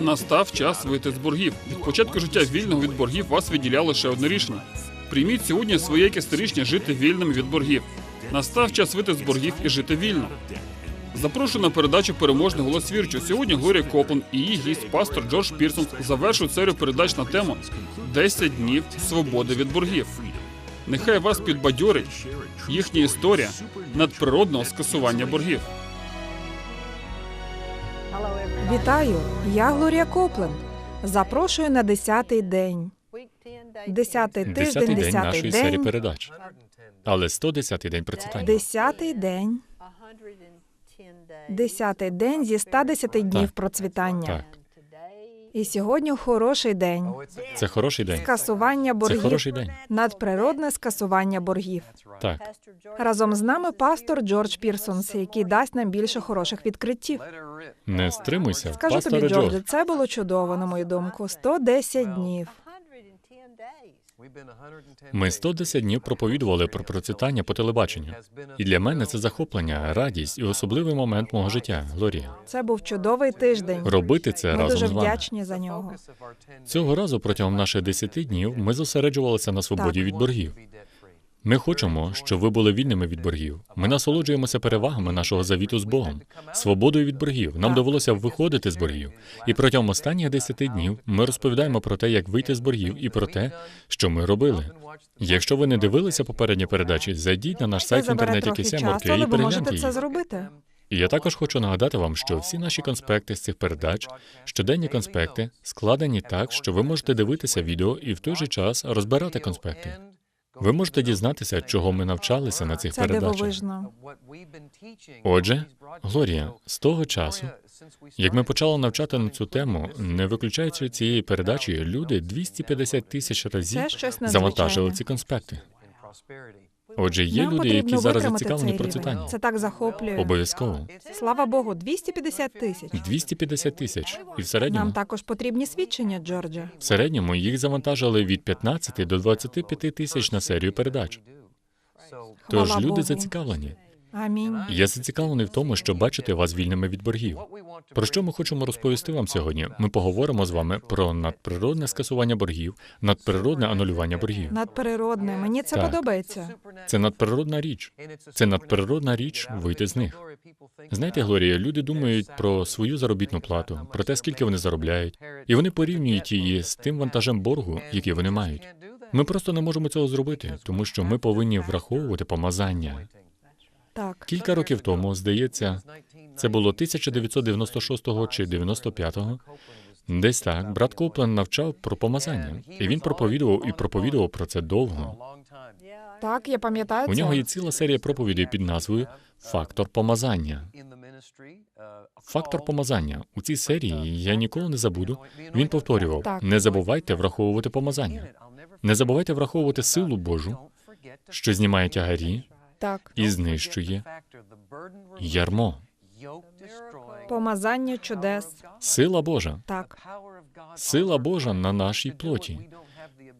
Настав час вийти з боргів. Від початку життя вільного від боргів вас відділяє лише одне рішення. Прийміть сьогодні своє якесь рішення жити вільним від боргів. Настав час вийти з боргів і жити вільно. Запрошую на передачу переможний голос вірчу. Сьогодні Глорія Коплен і її гість пастор Джордж Пірсон завершують серію передач на тему «10 днів свободи від боргів. Нехай вас підбадьорить їхня історія надприродного скасування боргів. Вітаю! Я Глорія Копленд. Запрошую на 10-й день. 10-й тиждень, Десятий день 10-й нашої серії передач. Але 110-й день процвітання. 10-й день, 10-й день зі 110 днів Так. процвітання. Так, І сьогодні хороший день. це хороший день. Скасування Це боргів. хороший день. Надприродне скасування боргів. Так, Разом з нами пастор Джордж Пірсонс, який дасть нам більше хороших відкриттів. не стримуйся, Скажу тобі, Джордж. це було чудово, на мою думку. 110 днів. Ми 110 днів проповідували про процвітання по телебаченню. І для мене це захоплення, радість і особливий момент мого життя. Глорія. Це був чудовий тиждень. Робити це Ми разом дуже з вами. вдячні за нього. Цього разу протягом наших 10 днів ми зосереджувалися на свободі Так. від боргів. Ми хочемо, щоб ви були вільними від боргів. Ми насолоджуємося перевагами нашого завіту з Богом, свободою від боргів. Нам довелося виходити з боргів. І протягом останніх 10 днів ми розповідаємо про те, як вийти з боргів, і про те, що ми робили. Якщо ви не дивилися попередні передачі, зайдіть на наш сайт в інтернеті KCM.org і перегляньте її. це зробити. І я також хочу нагадати вам, що всі наші конспекти з цих передач, щоденні конспекти, складені так, що ви можете дивитися відео і в той же час розбирати конспекти. Ви можете дізнатися, чого ми навчалися на цих Це передачах. дивовижно. Отже, Глорія, з того часу, як ми почали навчати на цю тему, не виключаючи цієї передачі, люди 250 тисяч разів Це щось завантажили ці конспекти. Отже, є Нам люди, потрібно які зараз витримати зацікавлені цей процвітанні. рівень. Це так захоплює. Обов'язково. Слава Богу, 250 тисяч. 250 тисяч. І в середньому Нам також потрібні свідчення, Джордже. В середньому їх завантажили від 15 до 25 тисяч на серію передач. Тож Хвала люди Богу. зацікавлені. Амінь. Я зацікавлений в тому, щоб бачити вас вільними від боргів. Про що ми хочемо розповісти вам сьогодні? Ми поговоримо з вами про надприродне скасування боргів, надприродне анулювання боргів. Надприродне. Мені це Так. подобається. Це надприродна річ. Це надприродна річ вийти з них. Знаєте, Глорія, люди думають про свою заробітну плату, про те, скільки вони заробляють, і вони порівнюють її з тим вантажем боргу, який вони мають. Ми просто не можемо цього зробити, тому що ми повинні враховувати помазання. Так. Кілька років тому, здається, це було 1996 чи 95-го, Десь так брат Коплен навчав про помазання, і він проповідував і проповідував про це довго. Так, я пам'ятаю У нього є ціла серія проповідей під назвою Фактор помазання. Фактор помазання у цій серії я ніколи не забуду. Він повторював: Так. не забувайте враховувати помазання, не забувайте враховувати силу Божу, що знімає тягарі Так. і знищує ярмо. Помазання чудес. Сила Божа, Так. сила Божа на нашій плоті,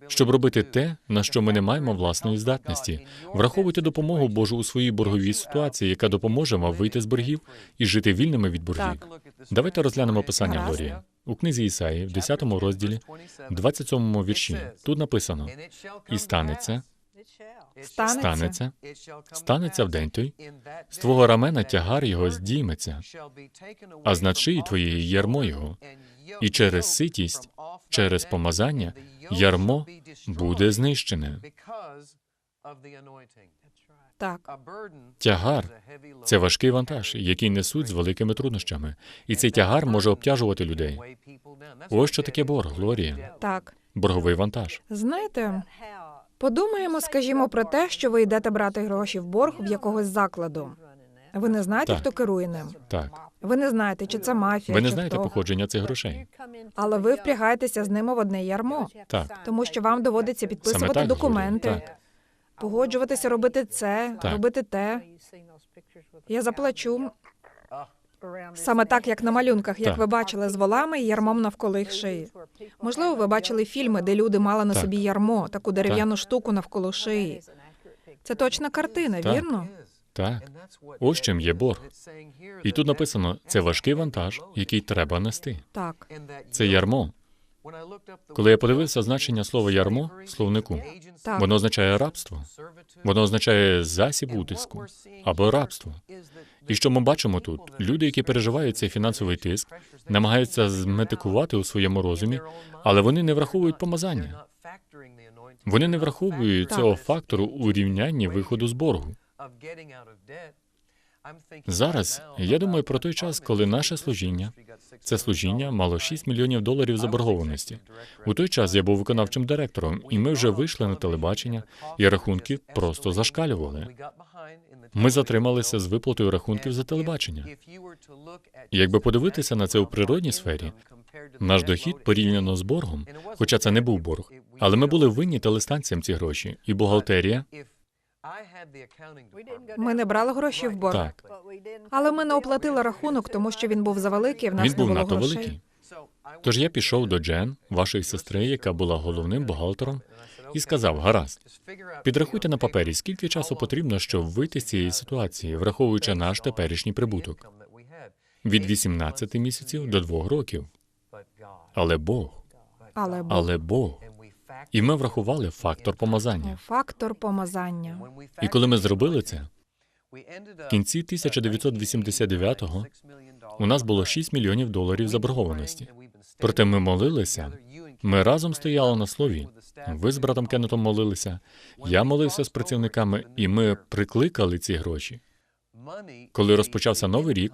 щоб робити те, на що ми не маємо власної здатності. Враховуйте допомогу Божу у своїй борговій ситуації, яка допоможе вам вийти з боргів і жити вільними від боргів. Так. Давайте розглянемо писання Гаразд. У книзі Ісаї, в 10 розділі, 27 вірші. Тут написано: і станеться, Станеться. станеться, в день той, з твого рамена тягар його здійметься, а з над шиї твоєї ярмо його, і через ситість, через помазання ярмо буде знищене. Так. Тягар це важкий вантаж, який несуть з великими труднощами, і цей тягар може обтяжувати людей. Ось що таке борг, Глорія, Так. борговий вантаж. Знаєте, подумаємо, скажімо, про те, що ви йдете брати гроші в борг в якогось закладу. Ви не знаєте, Так. хто керує ним. Так, Ви не знаєте, чи це мафія, ви не чи знаєте хто. походження цих грошей. Але ви впрягаєтеся з ними в одне ярмо, Так, тому що вам доводиться саме підписувати так, документи, так. погоджуватися робити це, Так. робити те. Я заплачу саме так, як на малюнках, як Так. ви бачили, з волами і ярмом навколо їх шиї. Можливо, ви бачили фільми, де люди мали на Так. собі ярмо, таку дерев'яну штуку навколо шиї. Це точна картина, Так. вірно? Так, ось чим є борг. І тут написано: це важкий вантаж, який треба нести. Так, Це ярмо. Коли я подивився значення слова ярмо в словнику, Так. воно означає рабство, воно означає засіб утиску або рабство. І що ми бачимо тут? Люди, які переживають цей фінансовий тиск, намагаються зметикувати у своєму розумі, але вони не враховують помазання. Вони не враховують цього фактору у рівнянні виходу з боргу. Зараз я думаю про той час, коли наше служіння, це служіння мало 6 мільйонів доларів заборгованості. У той час я був виконавчим директором, і ми вже вийшли на телебачення, і рахунки просто зашкалювали. Ми затрималися з виплатою рахунків за телебачення. Якби подивитися на це у природній сфері, наш дохід порівняно з боргом, хоча це не був борг, але ми були винні телестанціям ці гроші, і бухгалтерія ми не брали гроші в борг, так. але ми не оплатили рахунок, тому що він був завеликий. В нас Він не був було надто грошей. великий. Тож я пішов до Джен, вашої сестри, яка була головним бухгалтером, і сказав: гаразд, підрахуйте на папері, скільки часу потрібно, щоб вийти з цієї ситуації, враховуючи наш теперішній прибуток від 18 місяців до 2 років. Але Бог, Але Бог. але Бог. І ми врахували фактор помазання. фактор помазання. І коли ми зробили це, в кінці 1989-го у нас було 6 мільйонів доларів заборгованості. Проте ми молилися. Ми разом стояли на слові. Ви з братом Кеннетом молилися. Я молився з працівниками, і ми прикликали ці гроші. Коли розпочався новий рік,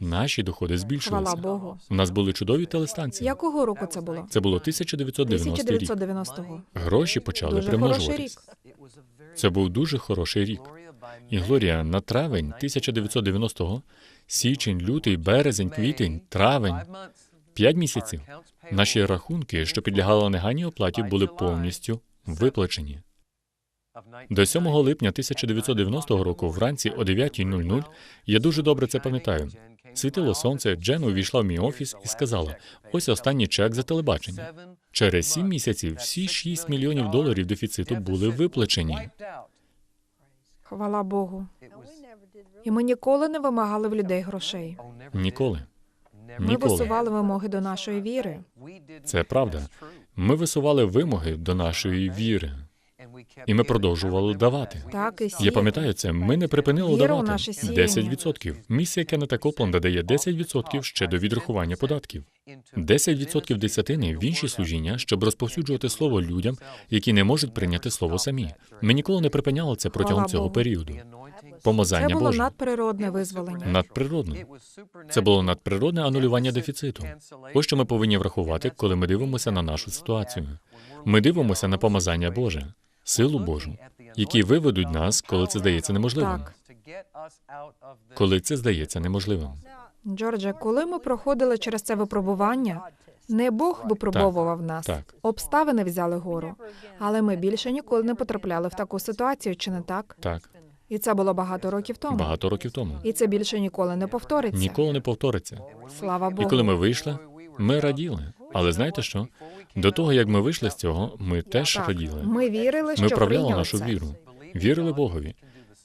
Наші доходи збільшилися. Хвала Богу. У нас були чудові телестанції. Якого року це було? Це було 1990 рік. 1990-го. Гроші почали Дуже хороший примножуватись. рік. Це був дуже хороший рік. І Глорія, на травень 1990-го, січень, лютий, березень, квітень, травень, п'ять місяців. Наші рахунки, що підлягали негайній оплаті, були повністю виплачені. До 7 липня 1990 року, вранці о 9.00, я дуже добре це пам'ятаю. Світило сонце, Джен увійшла в мій офіс і сказала: ось останній чек за телебачення. Через сім місяців всі 6 мільйонів доларів дефіциту були виплачені. Хвала Богу. І ми ніколи не вимагали в людей грошей. Ніколи. Ми Ніколи. висували вимоги до нашої віри. Це правда. Ми висували вимоги до нашої віри, і ми продовжували давати. Так і Я пам'ятаю це. Ми не припинили давати наше сіяння. 10%. Місія Кеннета Копленда дає 10% ще до відрахування податків. 10% десятини в інші служіння, щоб розповсюджувати слово людям, які не можуть прийняти слово самі. Ми ніколи не припиняли це протягом цього періоду. Це Помазання було Боже. надприродне визволення. Надприродно. Це було надприродне анулювання дефіциту. Ось що ми повинні врахувати, коли ми дивимося на нашу ситуацію. Ми дивимося на помазання Боже, силу Божу, які виведуть нас, коли це здається неможливим. Так. Коли це здається неможливим. Джордже, коли ми проходили через це випробування, не Бог випробовував нас, так. обставини взяли гору. Але ми більше ніколи не потрапляли в таку ситуацію, чи не так? Так, І це було багато років тому. багато років тому. І це більше ніколи не повториться. Ніколи не повториться. Слава Богу. І коли ми вийшли, ми раділи. Але знаєте що? До того, як ми вийшли з цього, ми теж Так, раділи. ми вірили, Ми що вправляли нашу віру, вірили Богові.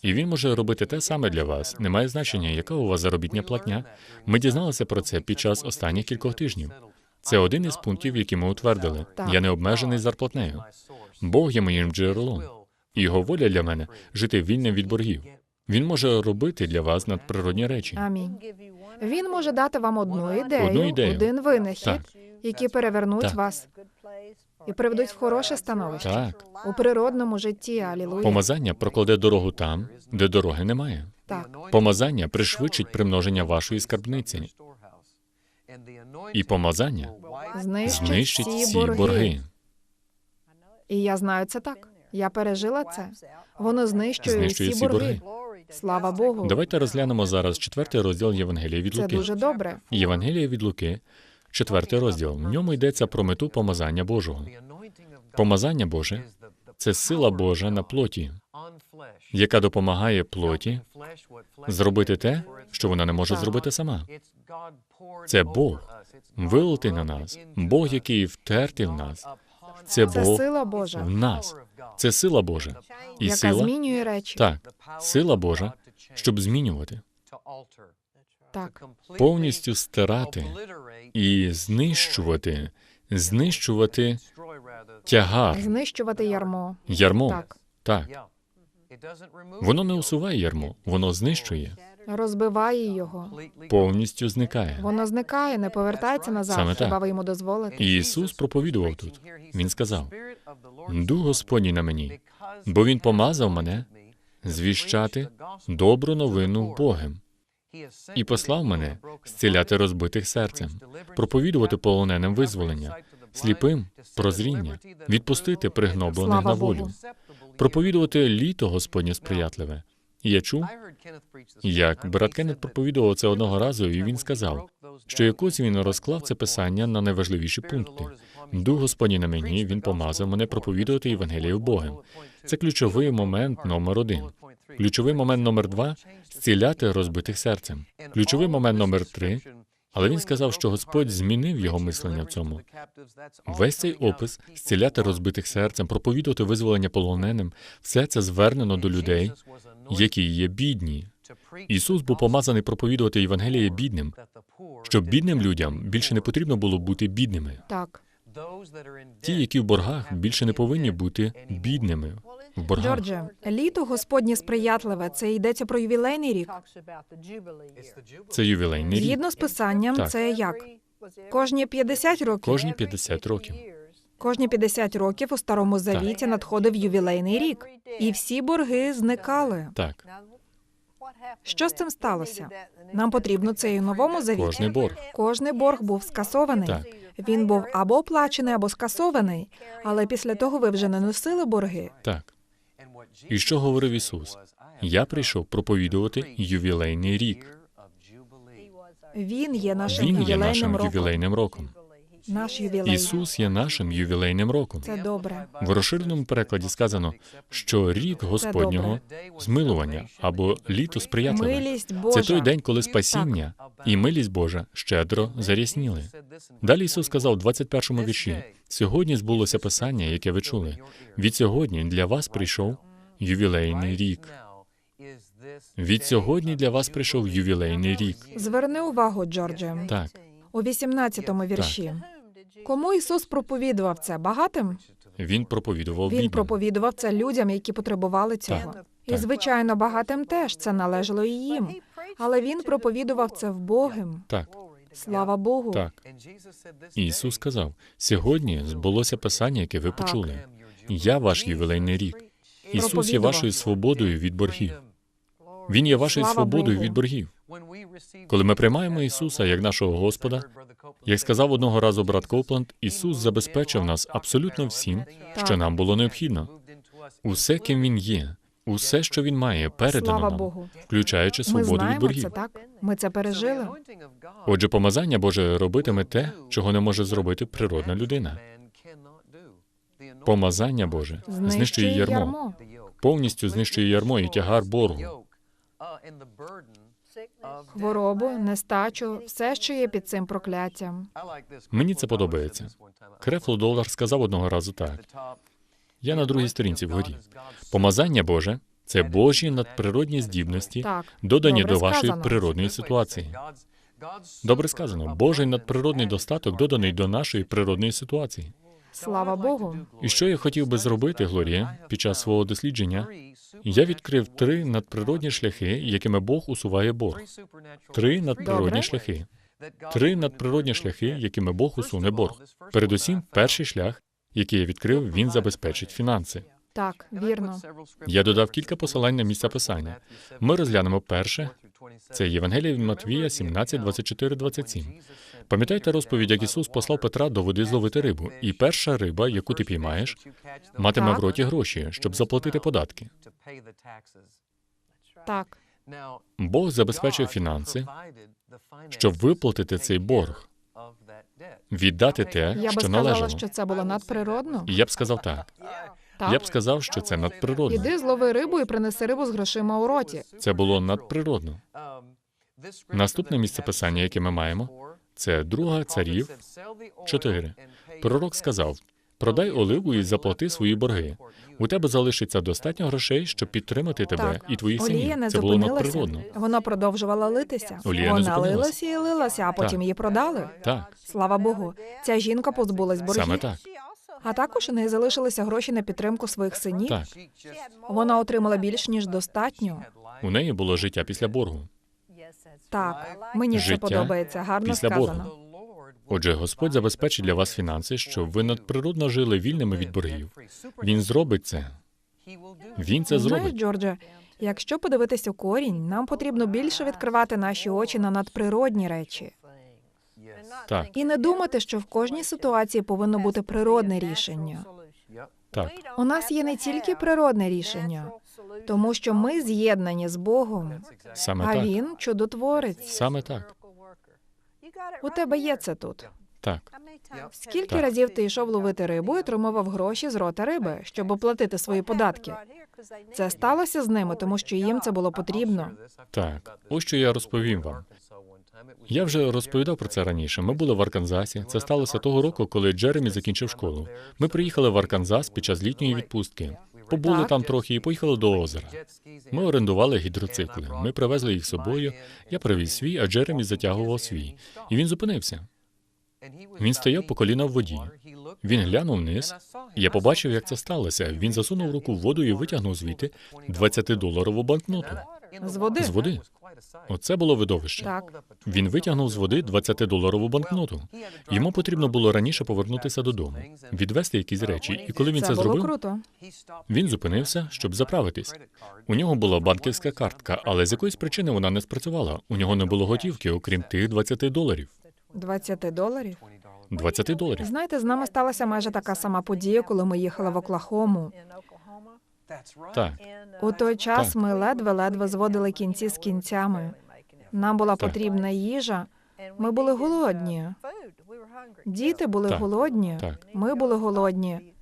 І він може робити те саме для вас. Немає значення, яка у вас заробітня платня. Ми дізналися про це під час останніх кількох тижнів. Це один із пунктів, які ми утвердили. Так. Я не обмежений зарплатнею. Бог є моїм джерелом. І його воля для мене жити вільним від боргів. Він може робити для вас надприродні речі. Амінь. Він може дати вам одну ідею, Одну ідею. один винахід, Так. які перевернуть Так. вас і приведуть в хороше становище Так, у природному житті. Алілуя. помазання прокладе дорогу там, де дороги немає. Так. Помазання пришвидшить примноження вашої скарбниці, і помазання Знищить, знищить всі ці борги. борги. І я знаю це так. Я пережила це. Воно знищує Знищує всі всі борги. Слава Богу. Давайте розглянемо зараз четвертий розділ Євангелія від Це Луки. дуже добре. Євангелія від Луки, четвертий розділ. В ньому йдеться про мету помазання Божого. Помазання Боже це сила Божа на плоті, яка допомагає плоті зробити те, що вона не може зробити сама. Це Бог вилитий на нас, Бог, який втертий в нас. Це Це Бог сила Божа, в нас. Це сила Божа. І яка сила змінює речі. так, сила Божа, щоб змінювати, Так. повністю стирати і знищувати, знищувати тягар, Знищувати ярмо. ярмо. Так. Так, воно не усуває ярмо, воно знищує, Розбиває його. повністю зникає. Воно зникає, не повертається назад. Саме так. Хіба ви йому дозволите? І Ісус проповідував тут. Він сказав: Дух Господній на мені, бо Він помазав мене звіщати добру новину Богом і послав мене зціляти розбитих серцем, проповідувати полоненим визволення, сліпим прозріння, відпустити пригноблених на волю. Проповідувати літо Господнє сприятливе. І я чув, як брат Кеннет проповідував це одного разу, і він сказав, що якось він розклав це писання на найважливіші пункти. Дух Господній на мені, він помазав мене проповідувати Євангелію Богом. Це ключовий момент номер один. Ключовий момент номер два зціляти розбитих серцем. Ключовий момент номер три. Але він сказав, що Господь змінив його мислення в цьому. Весь цей опис зціляти розбитих серцем, проповідувати визволення полоненим, все це звернено до людей, які є бідні. Ісус був помазаний проповідувати Євангеліє бідним, щоб бідним людям більше не потрібно було бути бідними. Так. Ті, які в боргах, більше не повинні бути бідними в боргах. Джордже, літо Господнє сприятливе. Це йдеться про ювілейний рік. Це ювілейний рік. Згідно з писанням, Так. це як? Кожні 50 років. Кожні 50 років. Кожні 50 років у старому завіті надходив ювілейний рік, і всі борги зникали. Так, Що з цим сталося? Нам потрібно це і в новому завіті. кожний борг. Кожний борг був скасований. Так. Він був або оплачений, або скасований. Але після того ви вже не носили борги. Так. І що говорив Ісус? Я прийшов проповідувати ювілейний рік. Він є нашим Він є нашим ювілейним роком. Наш ювілей. Ісус є нашим ювілейним роком. Це добре. В розширеному перекладі сказано, що рік Господнього змилування або літо сприятливе. Милість Божа. Це той день, коли спасіння і милість Божа щедро зарясніли. Далі Ісус сказав у 21 вірші: сьогодні збулося писання, яке ви чули. Від сьогодні для вас прийшов ювілейний рік. Від сьогодні для вас прийшов ювілейний рік. Зверни увагу, Джордже, Так, у 18-му вірші. Кому Ісус проповідував це? Багатим? він проповідував Він бідним. проповідував це людям, які потребували цього. І, так. звичайно, багатим теж це належало і їм. Але він проповідував це в Богим. Так, Слава Богу. так. І Ісус сказав: сьогодні збулося писання, яке ви почули. Я ваш ювілейний рік. Ісус є вашою свободою від боргів. Він є вашою свободою від боргів. Коли ми приймаємо Ісуса як нашого Господа, як сказав одного разу брат Копланд, Ісус забезпечив нас абсолютно всім, що нам було необхідно. Усе, ким він є, усе, що він має, передано Слава нам, Богу. включаючи Ми свободу від знаємо боргів. це так. Ми це пережили. Отже, помазання Боже робитиме те, чого не може зробити природна людина. Помазання Боже знищує ярмо, повністю знищує ярмо і тягар боргу. Хворобу, нестачу, все, що є під цим прокляттям. Мені це подобається. Крефло Долар сказав одного разу так: я на другій сторінці вгорі. Помазання Боже це Божі надприродні здібності, Так, додані до вашої сказано. природної ситуації. Добре сказано, Божий надприродний достаток доданий до нашої природної ситуації. Слава Богу. І що я хотів би зробити, Глорія, під час свого дослідження? Я відкрив три надприродні шляхи, якими Бог усуває борг. Три надприродні Добре. шляхи. Три надприродні шляхи, якими Бог усуне борг. Передусім, перший шлях, який я відкрив, він забезпечить фінанси. Так, вірно. Я додав кілька посилань на місця писання. Ми розглянемо перше. Це Євангеліє від Матвія 17, 24, 27. Пам'ятаєте розповідь, як Ісус послав Петра до води зловити рибу, і перша риба, яку ти піймаєш, матиме в роті гроші, щоб заплатити податки. Так, Бог забезпечив фінанси, щоб виплатити цей борг, віддати те, я би що сказала, належало. що це було надприродно. І я б сказав так. Так. Я б сказав, що це надприродно. Іди злови рибу і принеси рибу з грошима у роті. Це було надприродно. Наступне місце писання, яке ми маємо, це друга царів 4. Пророк сказав: Продай оливу і заплати свої борги. У тебе залишиться достатньо грошей, щоб підтримати тебе Так, і твоїх Олія не Це було зупинилася. надприродно. Вона продовжувала литися. Олія не Вона зупинилася. лилася і лилася, а потім Так. її продали. Так, Слава Богу, ця жінка позбулась боргів. саме так. А також у неї залишилися гроші на підтримку своїх синів. Так. Вона отримала більш ніж достатньо. У неї було життя після боргу. Так, мені це Життя подобається. Гарно після сказано. боргу. Отже, Господь забезпечить для вас фінанси, щоб ви надприродно жили вільними від боргів. Він зробить це. Він це Знаєш, зробить. Джордже, якщо подивитися у корінь, нам потрібно більше відкривати наші очі на надприродні речі. Так, І не думати, що в кожній ситуації повинно бути природне рішення. так. У нас є не тільки природне рішення, тому що ми з'єднані з Богом, Саме а так. він чудотворець. Саме так. У тебе є це тут. Так. Скільки Так. разів ти йшов ловити рибу і отримував гроші з рота риби, щоб оплатити свої податки? Це сталося з ними, тому що їм це було потрібно. Так, ось що я розповім вам. Я вже розповідав про це раніше. Ми були в Арканзасі. Це сталося того року, коли Джеремі закінчив школу. Ми приїхали в Арканзас під час літньої відпустки. Побули Так. там трохи і поїхали до озера. Ми орендували гідроцикли. Ми привезли їх з собою. Я привіз свій, а Джеремі затягував свій. І він зупинився. Він стояв по коліна в воді. Він глянув вниз. Я побачив, як це сталося. Він засунув руку в воду і витягнув звідти 20-доларову банкноту. З води? З води. Оце було видовище. Так. Він витягнув з води 20-доларову банкноту. Йому потрібно було раніше повернутися додому, відвести якісь речі. І коли він Це це було зробив, круто. він зупинився, щоб заправитись. У нього була банківська картка, але з якоїсь причини вона не спрацювала. У нього не було готівки, окрім тих 20 доларів. 20 доларів. 20 доларів. Знаєте, з нами сталася майже така сама подія, коли ми їхали в Оклахому. Так, У той час Так. ми ледве-ледве зводили кінці з кінцями. Нам була Так. потрібна їжа. Ми були голодні. Діти були Так. голодні. так. Ми були голодні.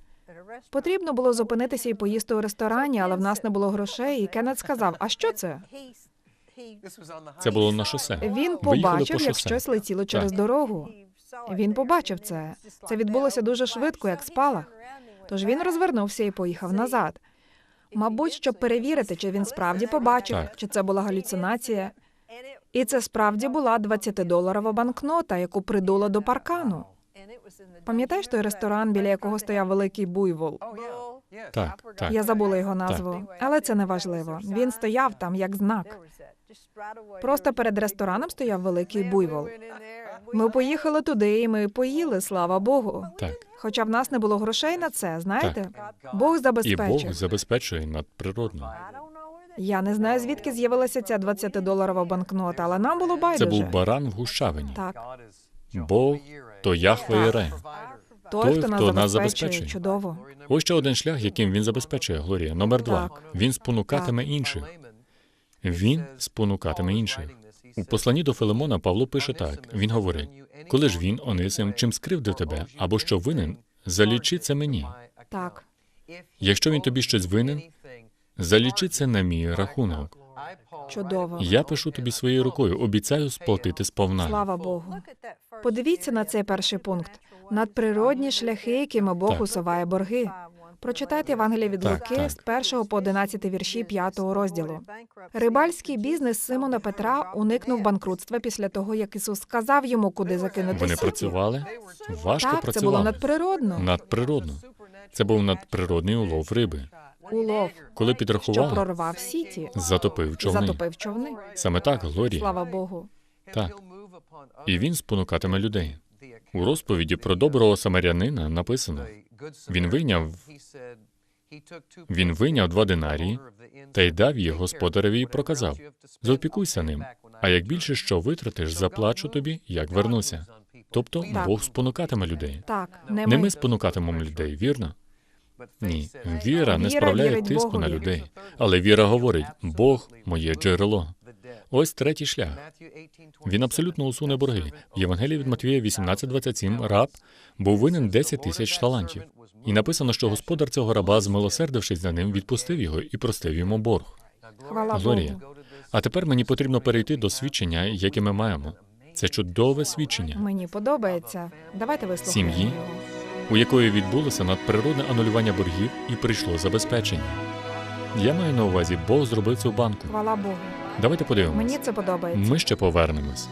Потрібно було зупинитися і поїсти у ресторані, але в нас не було грошей. І Кеннет сказав: А що це? Це було на шосе. Він побачив, по як щось летіло через Так. дорогу. Він побачив це. Це відбулося дуже швидко, як спалах. Тож він розвернувся і поїхав назад. Мабуть, щоб перевірити, чи він справді побачив, Так. чи це була галюцинація. І це справді була 20-доларова банкнота, яку придуло до паркану. Пам'ятаєш той ресторан, біля якого стояв великий буйвол? Так, так. Я забула його назву, але це не важливо. Він стояв там як знак. Просто перед рестораном стояв великий буйвол. Ми поїхали туди, і ми поїли, слава Богу. Так. Хоча в нас не було грошей на це, знаєте? Бог І забезпечив. Бог забезпечує надприродно. Я не знаю, звідки з'явилася ця 20-доларова банкнота, але нам було Це байдуже. був баран в гущавині. Так, Бог то Яхве Так. Іре. той, Той, хто нас хто нас забезпечує, забезпечує. чудово. Ось ще один шлях, яким він забезпечує Глорія. Номер два. Так. Він спонукатиме інших. Він спонукатиме інших. У посланні до Филимона Павло пише так: він говорить: коли ж він, Онисим, чим скривдив тебе, або що винен, залічи це мені. Так, Якщо він тобі щось винен, залічи це на мій рахунок. чудово. Я пишу тобі своєю рукою, обіцяю сплатити сповна. Слава Богу. Подивіться на цей перший пункт. Надприродні шляхи, якими Бог Так. усуває борги. Прочитайте Євангеліє від Так, Луки так. з 1 по 11 вірші 5 розділу. Рибальський бізнес Симона Петра уникнув банкрутства після того, як Ісус сказав йому, куди закинути Вони сіті. працювали важко Так, це було надприродно. надприродно. Це був надприродний улов риби. Улов, Коли що прорвав сіті, затопив човни. затопив човни. Саме так, Глорія. Слава Богу. Так. І він спонукатиме людей. У розповіді про доброго самарянина написано: Він вийняв він вийняв два динарії та й дав їх господареві і проказав: заопікуйся ним. А як більше що витратиш, заплачу тобі, як вернуся. Тобто Так. Бог спонукатиме людей. Так, не Не ми. ми спонукатимемо людей, вірно? Ні, віра не справляє тиску Богові. на людей, але віра говорить: Бог моє джерело. Ось третій шлях. Він абсолютно усуне борги. В Євангелії від Матвія 18.27 раб був винен 10 тисяч талантів. І написано, що господар цього раба, змилосердившись за ним, відпустив його і простив йому борг. Глорія. А тепер мені потрібно перейти до свідчення, яке ми маємо. Це чудове свідчення. Мені подобається. Давайте вислухаємо Сім'ї. у якої відбулося надприродне анулювання боргів і прийшло забезпечення. Я маю на увазі, Бог зробив цю банку. Хвала Богу. Давайте подивимось. Мені це подобається. Ми ще повернемось.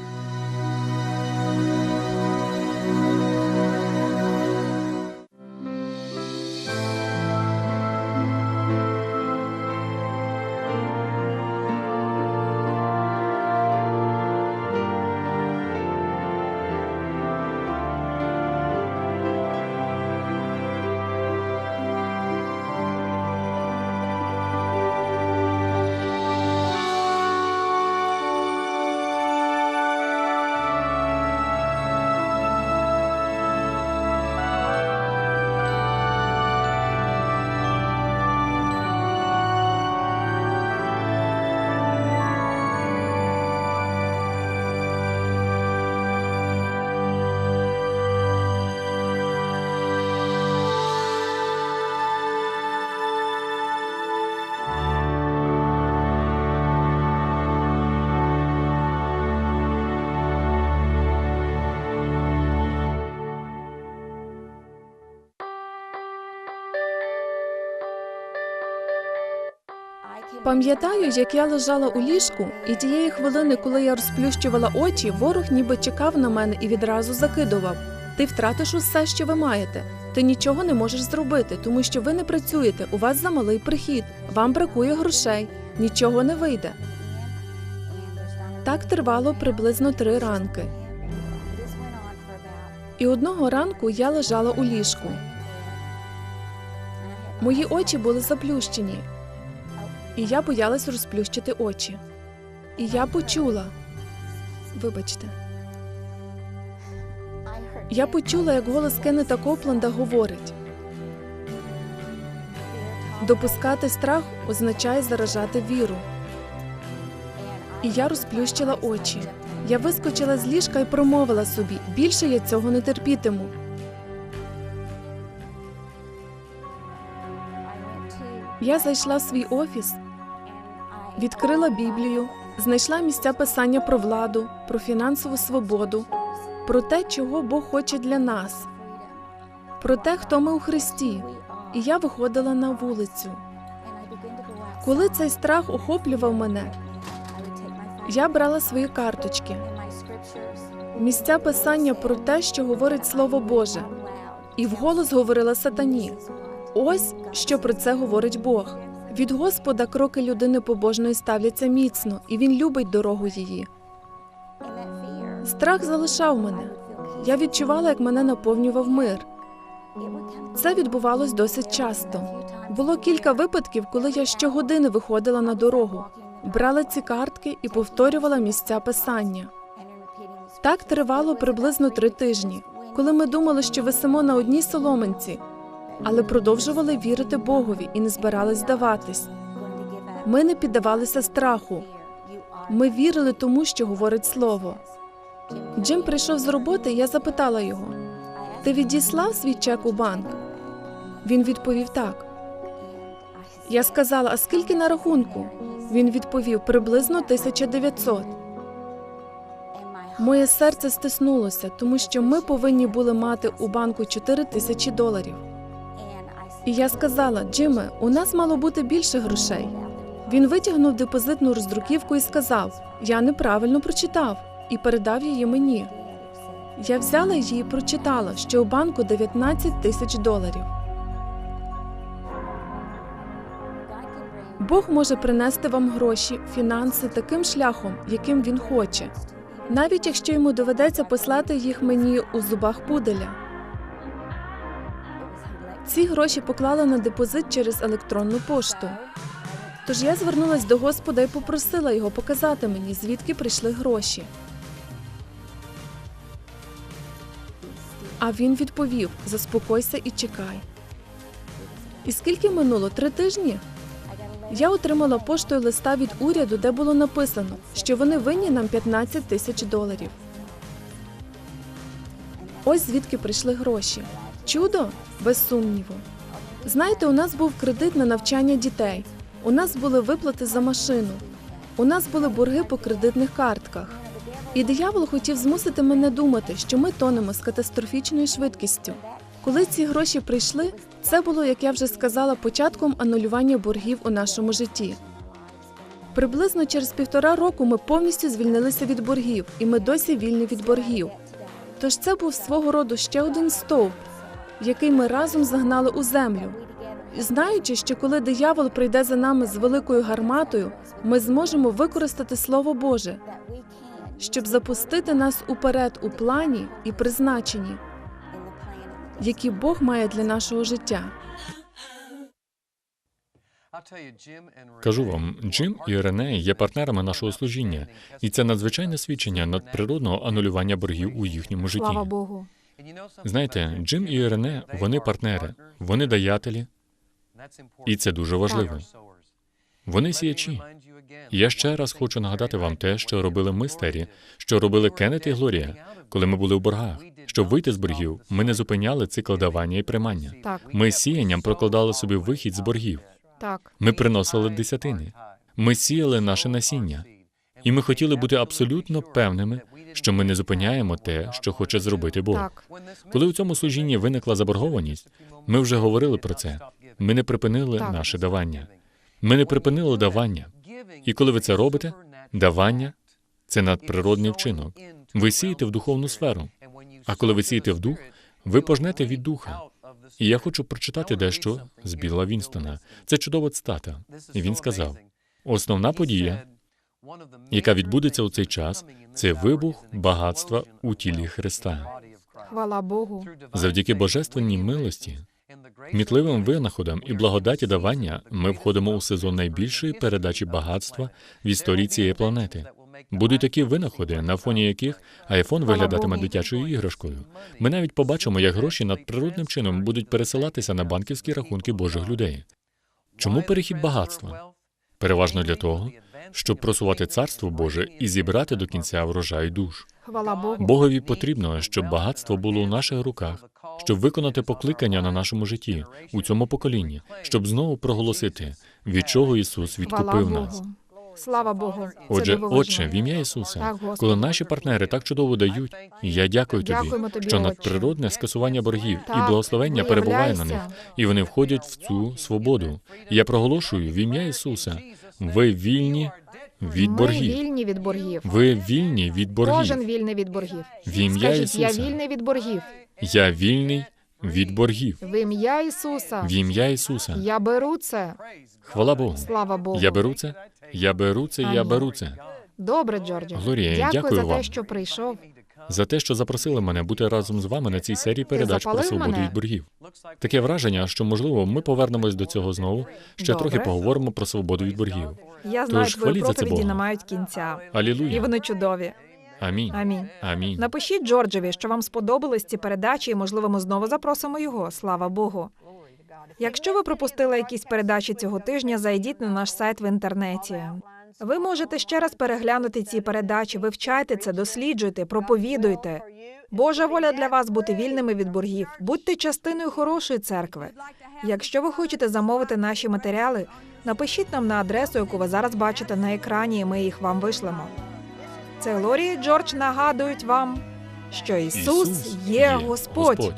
Пам'ятаю, як я лежала у ліжку, і тієї хвилини, коли я розплющувала очі, ворог ніби чекав на мене і відразу закидував. Ти втратиш усе, що ви маєте. Ти нічого не можеш зробити, тому що ви не працюєте, у вас замалий прихід, вам бракує грошей, нічого не вийде. Так тривало приблизно три ранки. І одного ранку я лежала у ліжку. Мої очі були заплющені, і я боялась розплющити очі. І я почула. Вибачте, я почула, як голос Кеннета Копленда говорить: допускати страх означає заражати віру. І я розплющила очі. Я вискочила з ліжка і промовила собі: більше я цього не терпітиму. Я зайшла в свій офіс, відкрила Біблію, знайшла місця писання про владу, про фінансову свободу, про те, чого Бог хоче для нас, про те, хто ми у Христі. І я виходила на вулицю. Коли цей страх охоплював мене, я брала свої карточки, місця писання про те, що говорить Слово Боже, і вголос говорила сатані. Ось що про це говорить Бог. Від Господа кроки людини побожної ставляться міцно, і він любить дорогу її. Страх залишав мене. Я відчувала, як мене наповнював мир. Це відбувалось досить часто. Було кілька випадків, коли я щогодини виходила на дорогу, брала ці картки і повторювала місця писання. Так тривало приблизно три тижні, коли ми думали, що висимо на одній соломинці, але продовжували вірити Богові і не збирались здаватись. Ми не піддавалися страху. Ми вірили тому, що говорить слово. Джим прийшов з роботи, і я запитала його: Ти відіслав свій чек у банк? Він відповів так. Я сказала, а скільки на рахунку? Він відповів приблизно 1900. Моє серце стиснулося, тому що ми повинні були мати у банку 4 тисячі доларів. І я сказала: Джиме, у нас мало бути більше грошей. Він витягнув депозитну роздруківку і сказав: Я неправильно прочитав, і передав її мені. Я взяла її і прочитала, що у банку 19 тисяч доларів. Бог може принести вам гроші, фінанси таким шляхом, яким він хоче, навіть якщо йому доведеться послати їх мені у зубах пуделя. Ці гроші поклала на депозит через електронну пошту. Тож я звернулась до Господа і попросила його показати мені, звідки прийшли гроші. А він відповів: заспокойся і чекай. І скільки минуло? Три тижні? Я отримала поштою листа від уряду, де було написано, що вони винні нам 15 тисяч доларів. Ось звідки прийшли гроші. Чудо? Без сумніву. Знаєте, у нас був кредит на навчання дітей. У нас були виплати за машину. У нас були борги по кредитних картках. І диявол хотів змусити мене думати, що ми тонемо з катастрофічною швидкістю. Коли ці гроші прийшли, це було, як я вже сказала, початком анулювання боргів у нашому житті. Приблизно через півтора року ми повністю звільнилися від боргів, і ми досі вільні від боргів. Тож це був свого роду ще один стовп, який ми разом загнали у землю. Знаючи, що коли диявол прийде за нами з великою гарматою, ми зможемо використати Слово Боже, щоб запустити нас уперед у плані і призначенні, які Бог має для нашого життя. Кажу вам, Джим і Рене є партнерами нашого служіння, і це надзвичайне свідчення надприродного анулювання боргів у їхньому житті. Слава Богу. Знаєте, Джим і Рене вони партнери, вони даятелі, і це дуже важливо. Вони сіячі. Я ще раз хочу нагадати вам те, що робили ми старі, що робили Кеннет і Глорія, коли ми були в боргах. Щоб вийти з боргів, ми не зупиняли цикл давання і примання. Так, Ми сіянням прокладали собі вихід з боргів. так. Ми приносили десятини. Ми сіяли наше насіння. І ми хотіли бути абсолютно певними, що ми не зупиняємо те, що хоче зробити Бог. Так. Коли у цьому служінні виникла заборгованість, ми вже говорили про це. Ми не припинили Так. наше давання. Ми не припинили давання. І коли ви це робите, давання це надприродний вчинок. Ви сієте в духовну сферу. А коли ви сієте в дух, ви пожнете від духа. І я хочу прочитати дещо з Біла Вінстона. Це чудова цитата. І він сказав: основна подія, яка відбудеться у цей час, це вибух багатства у тілі Христа. Хвала Богу. Завдяки божественній милості, мітливим винаходам і благодаті давання ми входимо у сезон найбільшої передачі багатства в історії цієї планети. Будуть такі винаходи, на фоні яких айфон виглядатиме дитячою іграшкою. Ми навіть побачимо, як гроші надприродним чином будуть пересилатися на банківські рахунки Божих людей. Чому перехід багатства? Переважно для того, щоб просувати царство Боже і зібрати до кінця врожай душ. Хвала Богу. Богові потрібно, щоб багатство було у наших руках, щоб виконати покликання на нашому житті у цьому поколінні, щоб знову проголосити, від чого Ісус відкупив нас. Слава Богу. Отже. Отче, в ім'я Ісуса, Так, коли наші партнери так чудово дають, я дякую тобі, тобі, що надприродне скасування боргів і благословення перебуває на них, і вони входять в цю свободу. Я проголошую в ім'я Ісуса. Ви вільні від Ми боргів. вільні від боргів. Ви вільні від боргів. Кожен вільний від боргів. В ім'я Скажіть, я вільний від боргів. Я вільний від боргів. В ім'я Ісуса. В ім'я Ісуса. Я беру це. Хвала Богу. Слава Богу. Я беру це. Я беру це. Я Амінь. беру це. Добре, Джордже. Глорія, дякую, дякую за вам. те, що прийшов. За те, що запросили мене бути разом з вами на цій серії передач про свободу мене? від боргів. Таке враження, що можливо ми повернемось до цього знову. Ще Добре. трохи поговоримо про свободу від боргів. Я знаю, Тож, твої за це проповіді не мають кінця. Алілуя. І вони чудові. Амінь. Амінь. Амінь. Напишіть Джорджеві, що вам сподобались ці передачі, і можливо, ми знову запросимо його. Слава Богу. Якщо ви пропустили якісь передачі цього тижня, зайдіть на наш сайт в інтернеті. Ви можете ще раз переглянути ці передачі, вивчайте це, досліджуйте, проповідуйте. Божа воля для вас бути вільними від боргів. Будьте частиною хорошої церкви. Якщо ви хочете замовити наші матеріали, напишіть нам на адресу, яку ви зараз бачите на екрані, і ми їх вам вишлемо. Це Лорі і Джордж нагадують вам, що Ісус, є Господь.